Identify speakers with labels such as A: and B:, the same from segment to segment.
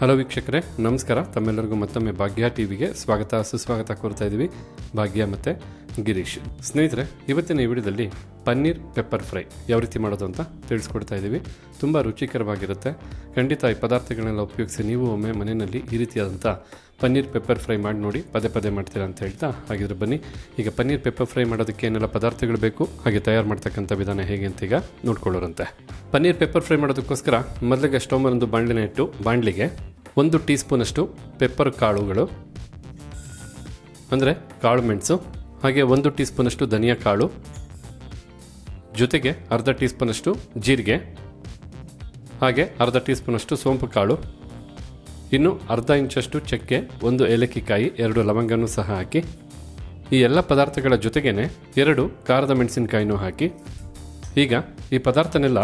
A: Hello ವೀಕ್ಷಕರೇ. ನಮಸ್ಕಾರ. ತಮ್ಮೆಲ್ಲರಿಗೂ ಮತ್ತೊಮ್ಮೆ ಭಾಗ್ಯ ಟಿವಿಗೆ ಸ್ವಾಗತ ಸುಸ್ವಾಗತ ಕೋರ್ತಾ ಇದ್ದೀವಿ. ಭಾಗ್ಯ ಮತ್ತು ಗಿರೀಶ್. ಸ್ನೇಹಿತರೆ, ಇವತ್ತಿನ ಈ ವಿಡಿಯೋದಲ್ಲಿ ಪನ್ನೀರ್ ಪೆಪ್ಪರ್ ಫ್ರೈ ಯಾವ ರೀತಿ ಮಾಡೋದು ಅಂತ ತಿಳಿಸ್ಕೊಡ್ತಾ ಇದ್ದೀವಿ. ತುಂಬ ರುಚಿಕರವಾಗಿರುತ್ತೆ. ಖಂಡಿತ ಈ ಪದಾರ್ಥಗಳನ್ನೆಲ್ಲ ಉಪಯೋಗಿಸಿ ನೀವು ಒಮ್ಮೆ ಮನೆಯಲ್ಲಿ ಈ ರೀತಿಯಾದಂಥ ಪನ್ನೀರ್ ಪೆಪ್ಪರ್ ಫ್ರೈ ಮಾಡಿ ನೋಡಿ, ಪದೇ ಪದೇ ಮಾಡ್ತೀರಾ ಅಂತ ಹೇಳ್ತಾ ಹಾಗಿದ್ರೆ ಬನ್ನಿ. ಈಗ ಪನ್ನೀರ್ ಪೆಪ್ಪರ್ ಫ್ರೈ ಮಾಡೋದಕ್ಕೆ ಏನೆಲ್ಲ ಪದಾರ್ಥಗಳು ಬೇಕು, ಹಾಗೆ ತಯಾರು ಮಾಡ್ತಕ್ಕಂಥ ವಿಧಾನ ಹೇಗೆ ಅಂತ ಈಗ ನೋಡ್ಕೊಳ್ಳೋರಂತೆ. ಪನ್ನೀರ್ ಪೆಪ್ಪರ್ ಫ್ರೈ ಮಾಡೋದಕ್ಕೋಸ್ಕರ ಮೊದಲಿಗೆ ಸ್ಟೋಮರ್ ಒಂದು ಬಾಣಲಿನ ಇಟ್ಟು, ಬಾಣಲಿಗೆ ಒಂದು ಟೀ ಸ್ಪೂನಷ್ಟು ಪೆಪ್ಪರ್ ಕಾಳುಗಳು, ಅಂದರೆ ಕಾಳು ಮೆಣಸು ಹಾಗೆ ಒಂದು ಟೀ ಸ್ಪೂನಷ್ಟು ಧನಿಯಾ ಕಾಳು, ಜೊತೆಗೆ ಅರ್ಧ ಟೀ ಸ್ಪೂನಷ್ಟು ಜೀರಿಗೆ, ಹಾಗೆ ಅರ್ಧ ಟೀ ಸ್ಪೂನಷ್ಟು ಸೋಂಪು ಕಾಳು, ಇನ್ನು ಅರ್ಧ ಇಂಚಷ್ಟು ಚಕ್ಕೆ, ಒಂದು ಏಲಕ್ಕಿ ಕಾಯಿ ಎರಡು ಲವಂಗನೂ ಸಹ ಹಾಕಿ, ಈ ಎಲ್ಲ ಪದಾರ್ಥಗಳ ಜೊತೆಗೇನೆ ಎರಡು ಖಾರದ ಮೆಣಸಿನಕಾಯಿನೂ ಹಾಕಿ, ಈಗ ಈ ಪದಾರ್ಥನೆಲ್ಲ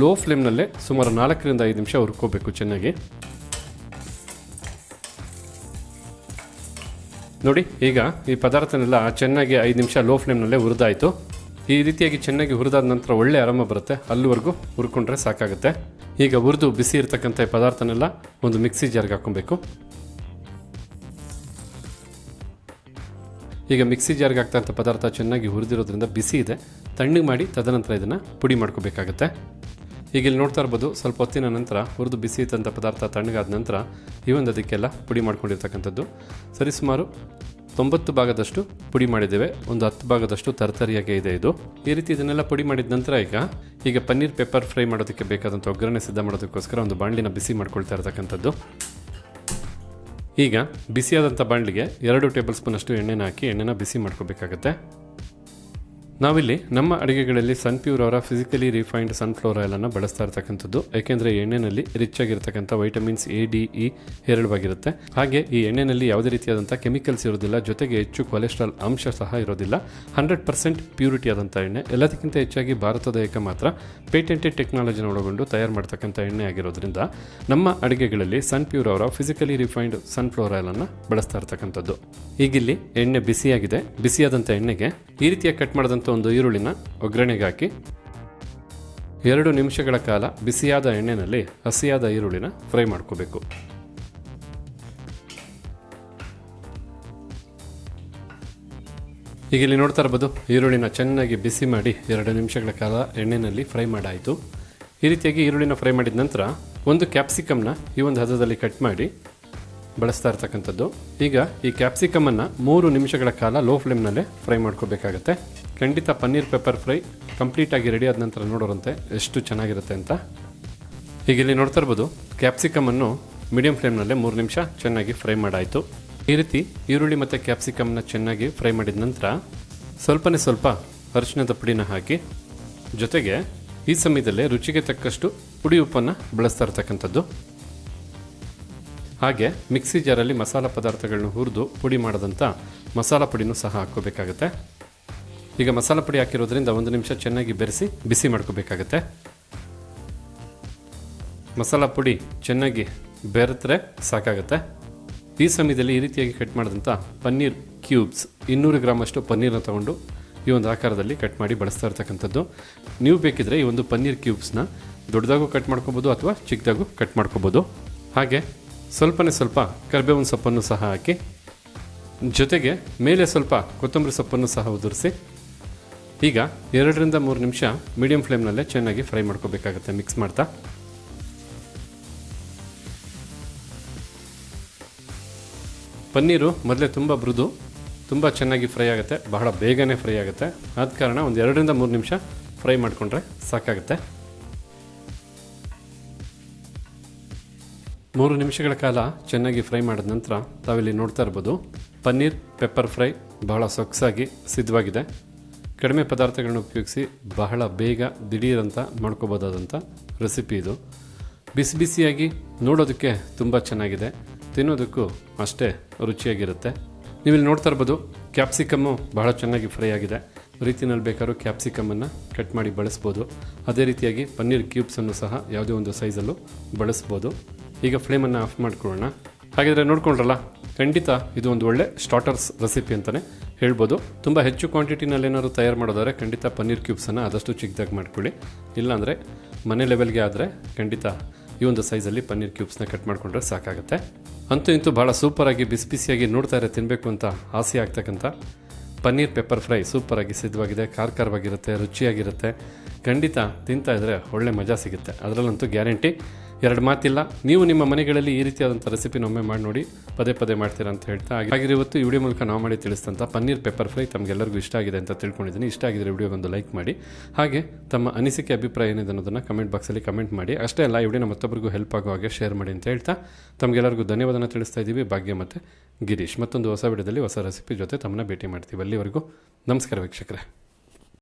A: ಲೋ ಫ್ಲೇಮ್ನಲ್ಲೇ ಸುಮಾರು ನಾಲ್ಕರಿಂದ ಐದು ನಿಮಿಷ ಹುರ್ಕೋಬೇಕು ಚೆನ್ನಾಗಿ. ನೋಡಿ, ಈಗ ಈ ಪದಾರ್ಥನೆಲ್ಲ ಚೆನ್ನಾಗಿ ಐದು ನಿಮಿಷ ಲೋ ಫ್ಲೇಮ್ನಲ್ಲೇ ಹುರಿದಾಯಿತು. ಈ ರೀತಿಯಾಗಿ ಚೆನ್ನಾಗಿ ಹುರಿದಾದ ನಂತರ ಒಳ್ಳೆ ಆರಾಮ ಬರುತ್ತೆ. ಅಲ್ಲಿವರೆಗೂ ಹುರ್ಕೊಂಡ್ರೆ ಸಾಕಾಗುತ್ತೆ. ಈಗ ಹುರಿದು ಬಿಸಿ ಇರತಕ್ಕಂಥ ಪದಾರ್ಥನೆಲ್ಲ ಒಂದು ಮಿಕ್ಸಿ ಜಾರ್ಗೆ ಹಾಕೊಬೇಕು ಈಗ ಮಿಕ್ಸಿ ಜಾರ್ಗೆ ಹಾಕ್ತಂಥ ಪದಾರ್ಥ ಚೆನ್ನಾಗಿ ಹುರಿದಿರೋದ್ರಿಂದ ಬಿಸಿ ಇದೆ. ತಣ್ಣಗೆ ಮಾಡಿ ತದನಂತರ ಇದನ್ನು ಪುಡಿ ಮಾಡ್ಕೋಬೇಕಾಗತ್ತೆ. ಈಗ ಇಲ್ಲಿ ನೋಡ್ತಾ ಇರ್ಬೋದು, ಸ್ವಲ್ಪ ಹೊತ್ತಿನ ನಂತರ ಹುರಿದು ಬಿಸಿ ಇದ್ದಂಥ ಪದಾರ್ಥ ತಣ್ಣಗಾದ ನಂತರ ಈ ಒಂದು ಅದಕ್ಕೆಲ್ಲ ಪುಡಿ ಮಾಡ್ಕೊಂಡಿರ್ತಕ್ಕಂಥದ್ದು. ಸರಿಸುಮಾರು ತೊಂಬತ್ತು ಭಾಗದಷ್ಟು ಪುಡಿ ಮಾಡಿದ್ದೇವೆ. ಒಂದು ಹತ್ತು ಭಾಗದಷ್ಟು ತರತರಿಯಾಗೆ ಇದೆ ಇದು. ಈ ರೀತಿ ಇದನ್ನೆಲ್ಲ ಪುಡಿ ಮಾಡಿದ ನಂತರ ಈಗ ಈಗ ಪನ್ನೀರ್ ಪೆಪ್ಪರ್ ಫ್ರೈ ಮಾಡೋದಕ್ಕೆ ಬೇಕಾದಂಥ ಒಗ್ಗರಣೆ ಸಿದ್ಧ ಮಾಡೋದಕ್ಕೋಸ್ಕರ ಒಂದು ಬಾಣಲಿನ ಬಿಸಿ ಮಾಡ್ಕೊಳ್ತಾ ಇರತಕ್ಕಂಥದ್ದು. ಈಗ ಬಿಸಿಯಾದಂಥ ಬಾಣಲಿಗೆ ಎರಡು ಟೇಬಲ್ ಸ್ಪೂನಷ್ಟು ಎಣ್ಣೆನ ಹಾಕಿ ಎಣ್ಣೆನ ಬಿಸಿ ಮಾಡ್ಕೋಬೇಕಾಗತ್ತೆ. ನಾವಿಲ್ಲಿ ನಮ್ಮ ಅಡುಗೆಗಳಲ್ಲಿ ಸನ್ಪ್ಯೂರ್ ಅವರ ಫಿಸಿಕಲಿ ರಿಫೈನ್ಡ್ ಸನ್ಫ್ಲವರ್ ಆಯಿಲನ್ನು ಬಳಸ್ತಾ ಇರ್ತಕ್ಕಂಥದ್ದು. ಯಾಕೆಂದರೆ ಎಣ್ಣೆನಲ್ಲಿ ರಿಚ್ ಆಗಿರ್ತಕ್ಕಂಥ ವೈಟಮಿನ್ಸ್ ಎ ಡಿ ಇ ಹೇರಳವಾಗಿರುತ್ತೆ. ಹಾಗೆ ಈ ಎಣ್ಣೆನಲ್ಲಿ ಯಾವುದೇ ರೀತಿಯಾದಂಥ ಕೆಮಿಕಲ್ಸ್ ಇರೋದಿಲ್ಲ ಜೊತೆಗೆ ಹೆಚ್ಚು ಕೊಲೆಸ್ಟ್ರಾಲ್ ಅಂಶ ಸಹ ಇರೋದಿಲ್ಲ ಹಂಡ್ರೆಡ್ ಪರ್ಸೆಂಟ್ ಪ್ಯೂರಿಟಿ ಆದಂಥ ಎಣ್ಣೆ. ಎಲ್ಲದಕ್ಕಿಂತ ಹೆಚ್ಚಾಗಿ ಭಾರತದ ಏಕ ಮಾತ್ರ ಪೇಟೆಂಟೆಡ್ ಟೆಕ್ನಾಲಜಿನ ಒಳಗೊಂಡು ತಯಾರು ಮಾಡ್ತಕ್ಕಂಥ ಎಣ್ಣೆ ಆಗಿರೋದ್ರಿಂದ ನಮ್ಮ ಅಡುಗೆಗಳಲ್ಲಿ ಸನ್ಪ್ಯೂರ್ ಅವರ ಫಿಸಿಕಲಿ ರಿಫೈನ್ಡ್ ಸನ್ಫ್ಲವರ್ ಆಯಿಲನ್ನು ಬಳಸ್ತಾ ಇರ್ತಕ್ಕಂಥದ್ದು. ಈಗಿಲ್ಲಿ ಎಣ್ಣೆ ಬಿಸಿಯಾಗಿದೆ. ಬಿಸಿಯಾದಂಥ ಎಣ್ಣೆಗೆ ಈ ರೀತಿಯ ಕಟ್ ಮಾಡಿದಂಥ ಒಂದು ಈರುಳ್ಳಿನ ಒಗ್ಗರಣೆಗೆ ಹಾಕಿ. ಎರಡು ನಿಮಿಷಗಳ ಕಾಲ ಬಿಸಿಯಾದ ಎಣ್ಣೆನಲ್ಲಿ ಹಸಿಯಾದ ಈರುಳ್ಳಿನ ಫ್ರೈ ಮಾಡ್ಕೋಬೇಕು. ಈಗ ಇಲ್ಲಿ ನೋಡ್ತಾ ಇರ್ಬೋದು, ಈರುಳ್ಳಿನ ಚೆನ್ನಾಗಿ ಬಿಸಿ ಮಾಡಿ ಎರಡು ನಿಮಿಷಗಳ ಕಾಲ ಎಣ್ಣೆಯಲ್ಲಿ ಫ್ರೈ ಮಾಡಾಯಿತು. ಈ ರೀತಿಯಾಗಿ ಈರುಳ್ಳಿನ ಫ್ರೈ ಮಾಡಿದ ನಂತರ ಒಂದು ಕ್ಯಾಪ್ಸಿಕಮ್ನ ಈ ಒಂದು ಹದದಲ್ಲಿ ಕಟ್ ಮಾಡಿ ಬಳಸ್ತಾ ಇರ್ತಕ್ಕಂಥದ್ದು. ಈಗ ಈ ಕ್ಯಾಪ್ಸಿಕಮನ್ನು ಮೂರು ನಿಮಿಷಗಳ ಕಾಲ ಲೋ ಫ್ಲೇಮ್ನಲ್ಲೇ ಫ್ರೈ ಮಾಡ್ಕೋಬೇಕಾಗತ್ತೆ. ಖಂಡಿತ ಪನ್ನೀರ್ ಪೆಪ್ಪರ್ ಫ್ರೈ ಕಂಪ್ಲೀಟಾಗಿ ರೆಡಿ ಆದ ನಂತರ ನೋಡೋರಂತೆ ಎಷ್ಟು ಚೆನ್ನಾಗಿರುತ್ತೆ ಅಂತ. ಈಗ ಇಲ್ಲಿ ನೋಡ್ತಾ ಇರ್ಬೋದು ಕ್ಯಾಪ್ಸಿಕಮನ್ನು ಮೀಡಿಯಂ ಫ್ಲೇಮ್ನಲ್ಲೇ ಮೂರು ನಿಮಿಷ ಚೆನ್ನಾಗಿ ಫ್ರೈ ಮಾಡಾಯಿತು. ಈ ರೀತಿ ಈರುಳ್ಳಿ ಮತ್ತು ಕ್ಯಾಪ್ಸಿಕಮ್ನ ಚೆನ್ನಾಗಿ ಫ್ರೈ ಮಾಡಿದ ನಂತರ ಸ್ವಲ್ಪನೇ ಸ್ವಲ್ಪ ಅರಿಶಿನದ ಪುಡಿನ ಹಾಕಿ, ಜೊತೆಗೆ ಈ ಸಮಯದಲ್ಲೇ ರುಚಿಗೆ ತಕ್ಕಷ್ಟು ಪುಡಿ ಉಪ್ಪನ್ನು ಬಳಸ್ತಾ ಇರ್ತಕ್ಕಂಥದ್ದು. ಹಾಗೆ ಮಿಕ್ಸಿ ಜಾರಲ್ಲಿ ಮಸಾಲ ಪದಾರ್ಥಗಳನ್ನು ಹುರಿದು ಪುಡಿ ಮಾಡಿದಂಥ ಮಸಾಲ ಪುಡಿನೂ ಸಹ ಹಾಕ್ಕೋಬೇಕಾಗತ್ತೆ. ಈಗ ಮಸಾಲ ಪುಡಿ ಹಾಕಿರೋದ್ರಿಂದ ಒಂದು ನಿಮಿಷ ಚೆನ್ನಾಗಿ ಬೆರೆಸಿ ಬಿಸಿ ಮಾಡ್ಕೋಬೇಕಾಗತ್ತೆ. ಮಸಾಲ ಪುಡಿ ಚೆನ್ನಾಗಿ ಬೆರೆತ್ರೆ ಸಾಕಾಗುತ್ತೆ. ಈ ಸಮಯದಲ್ಲಿ ಈ ರೀತಿಯಾಗಿ ಕಟ್ ಮಾಡಿದಂಥ ಪನ್ನೀರ್ ಕ್ಯೂಬ್ಸ್ ಇನ್ನೂರು ಗ್ರಾಮ್ ಅಷ್ಟು ಪನ್ನೀರ್ನ ತಗೊಂಡು ಈ ಒಂದು ಆಕಾರದಲ್ಲಿ ಕಟ್ ಮಾಡಿ ಬಳಸ್ತಾ ಇರ್ತಕ್ಕಂಥದ್ದು. ನೀವು ಬೇಕಿದ್ರೆ ಈ ಒಂದು ಪನ್ನೀರ್ ಕ್ಯೂಬ್ಸ್ನ ದೊಡ್ಡದಾಗೂ ಕಟ್ ಮಾಡ್ಕೋಬೋದು ಅಥವಾ ಚಿಕ್ಕದಾಗೂ ಕಟ್ ಮಾಡ್ಕೋಬೋದು. ಹಾಗೆ ಸ್ವಲ್ಪನೇ ಸ್ವಲ್ಪ ಕರಿಬೇವಿನ ಸೊಪ್ಪನ್ನು ಸಹ ಹಾಕಿ, ಜೊತೆಗೆ ಮೇಲೆ ಸ್ವಲ್ಪ ಕೊತ್ತಂಬರಿ ಸೊಪ್ಪನ್ನು ಸಹ ಉದುರಿಸಿ, ಈಗ ಎರಡರಿಂದ ಮೂರು ನಿಮಿಷ ಮೀಡಿಯಂ ಫ್ಲೇಮ್ನಲ್ಲೇ ಚೆನ್ನಾಗಿ ಫ್ರೈ ಮಾಡ್ಕೋಬೇಕಾಗತ್ತೆ. ಮಿಕ್ಸ್ ಮಾಡ್ತಾ. ಪನ್ನೀರು ಮೊದಲೇ ತುಂಬ ಮೃದು, ತುಂಬ ಚೆನ್ನಾಗಿ ಫ್ರೈ ಆಗುತ್ತೆ, ಬಹಳ ಬೇಗನೆ ಫ್ರೈ ಆಗುತ್ತೆ. ಆದ ಕಾರಣ ಒಂದು ಎರಡರಿಂದ ಮೂರು ನಿಮಿಷ ಫ್ರೈ ಮಾಡಿಕೊಂಡ್ರೆ ಸಾಕಾಗುತ್ತೆ. ಮೂರು ನಿಮಿಷಗಳ ಕಾಲ ಚೆನ್ನಾಗಿ ಫ್ರೈ ಮಾಡಿದ ನಂತರ ತಾವಿಲ್ಲಿ ನೋಡ್ತಾ ಇರ್ಬೋದು, ಪನ್ನೀರ್, ಪೆಪ್ಪರ್ ಫ್ರೈ ಬಹಳ ಸೊಗಸಾಗಿ ಸಿದ್ಧವಾಗಿದೆ. ಕಡಿಮೆ ಪದಾರ್ಥಗಳನ್ನ ಉಪಯೋಗಿಸಿ ಬಹಳ ಬೇಗ ದಿಢೀರಂತ ಮಾಡ್ಕೋಬೋದಾದಂಥ ರೆಸಿಪಿ ಇದು. ಬಿಸಿ ಬಿಸಿಯಾಗಿ ನೋಡೋದಕ್ಕೆ ತುಂಬ ಚೆನ್ನಾಗಿದೆ. ತಿನ್ನೋದಕ್ಕೂ ಅಷ್ಟೇ ರುಚಿಯಾಗಿರುತ್ತೆ. ನೀವಿಲ್ಲಿ ನೋಡ್ತಾ ಇರ್ಬೋದು, ಕ್ಯಾಪ್ಸಿಕಮ್ಮು ಬಹಳ ಚೆನ್ನಾಗಿ ಫ್ರೈ ಆಗಿದೆ. ರೀತಿನಲ್ಲಿ ಬೇಕಾದ್ರೂ ಕ್ಯಾಪ್ಸಿಕಮನ್ನು ಕಟ್ ಮಾಡಿ ಬಳಸ್ಬೋದು. ಅದೇ ರೀತಿಯಾಗಿ ಪನ್ನೀರ್ ಕ್ಯೂಬ್ಸನ್ನು ಸಹ ಯಾವುದೇ ಒಂದು ಸೈಜಲ್ಲೂ ಬಳಸ್ಬೋದು. ಈಗ ಫ್ಲೇಮನ್ನು ಆಫ್ ಮಾಡ್ಕೊಳ್ಳೋಣ. ಹಾಗಿದ್ರೆ ನೋಡ್ಕೊಂಡ್ರಲ್ಲ, ಖಂಡಿತ ಇದು ಒಂದು ಒಳ್ಳೆ ಸ್ಟಾರ್ಟರ್ಸ್ ರೆಸಿಪಿ ಅಂತಲೇ ಹೇಳ್ಬೋದು. ತುಂಬ ಹೆಚ್ಚು ಕ್ವಾಂಟಿಟಿನಲ್ಲಿ ಏನಾದ್ರು ತಯಾರು ಮಾಡೋದಾದ್ರೆ ಖಂಡಿತ ಪನ್ನೀರ್ ಕ್ಯೂಬ್ಸನ್ನು ಆದಷ್ಟು ಚಿಕ್ಕದಾಗಿ ಮಾಡ್ಕೊಳ್ಳಿ. ಇಲ್ಲಾಂದರೆ ಮನೆ ಲೆವೆಲ್ಗೆ ಆದರೆ ಖಂಡಿತ ಈ ಒಂದು ಸೈಜಲ್ಲಿ ಪನ್ನೀರ್ ಕ್ಯೂಬ್ಸ್ನ ಕಟ್ ಮಾಡಿಕೊಂಡ್ರೆ ಸಾಕಾಗುತ್ತೆ. ಅಂತೂ ಇಂತೂ ಭಾಳ ಸೂಪರಾಗಿ ಬಿಸಿ ಬಿಸಿಯಾಗಿ ನೋಡ್ತಾ ಇರೋ ತಿನ್ನಬೇಕು ಅಂತ ಆಸೆ ಆಗ್ತಕ್ಕಂಥ ಪನ್ನೀರ್ ಪೆಪ್ಪರ್ ಫ್ರೈ ಸೂಪರಾಗಿ ಸಿದ್ಧವಾಗಿದೆ ಖಾರ ಖಾರವಾಗಿರುತ್ತೆ ರುಚಿಯಾಗಿರುತ್ತೆ. ಖಂಡಿತ ತಿಂತಾ ಇದ್ರೆ ಒಳ್ಳೆ ಮಜಾ ಸಿಗುತ್ತೆ. ಅದರಲ್ಲಂತೂ ಗ್ಯಾರಂಟಿ ಎರಡು ಮಾತಿಲ್ಲ. ನೀವು ನಿಮ್ಮ ಮನೆಗಳಲ್ಲಿ ಈ ರೀತಿಯಾದಂಥ ರೆಸಿಪಿನ ಒಮ್ಮೆ ಮಾಡಿ ನೋಡಿ, ಪದೇ ಪದೇ ಮಾಡ್ತೀರಾ ಅಂತ ಹೇಳ್ತಾ ಹಾಗೆ. ಇವತ್ತು ಈ ವಿಡಿಯೋ ಮೂಲಕ ನಾವು ಮಾಡಿ ತಿಳಿಸಿದಂಥ ಪನ್ನೀರ್ ಪೆಪ್ಪರ್ ಫ್ರೈ ತಮಗೆಲ್ಲರಿಗೂ ಇಷ್ಟ ಆಗಿದೆ ಅಂತ ತಿಳ್ಕೊಂಡಿದ್ದೀನಿ. ಇಷ್ಟ ಆಗಿದ್ರೆ ವಿಡಿಯೋಗೊಂದು ಲೈಕ್ ಮಾಡಿ. ಹಾಗೆ ತಮ್ಮ ಅನಿಸಿಕೆ, ಅಭಿಪ್ರಾಯ ಏನಿದೆ ಅನ್ನೋದನ್ನು ಕಮೆಂಟ್ ಬಾಕ್ಸಲ್ಲಿ ಕಮೆಂಟ್ ಮಾಡಿ. ಅಷ್ಟೇ ಅಲ್ಲ, ಈ ವಿಡಿಯೋನ ಮತ್ತೊಬ್ಬರಿಗೂ ಹೆಲ್ಪ್ ಆಗೋ ಹಾಗೆ ಶೇರ್ ಮಾಡಿ ಅಂತ ಹೇಳ್ತಾ ತಮಗೆಲ್ಲರಿಗೂ ಧನ್ಯವಾದನ ತಿಳಿಸ್ತಾ ಇದ್ದೀವಿ. ಭಾಗ್ಯ ಮತ್ತು ಗಿರೀಶ್. ಮತ್ತೊಂದು ಹೊಸ ವಿಡಿಯೋದಲ್ಲಿ ಹೊಸ ರೆಸಿಪಿ ಜೊತೆ ತಮ್ಮನ್ನ ಭೇಟಿ ಮಾಡ್ತೀವಿ ಅಲ್ಲಿವರೆಗೂ. ನಮಸ್ಕಾರ ವೀಕ್ಷಕರೇ.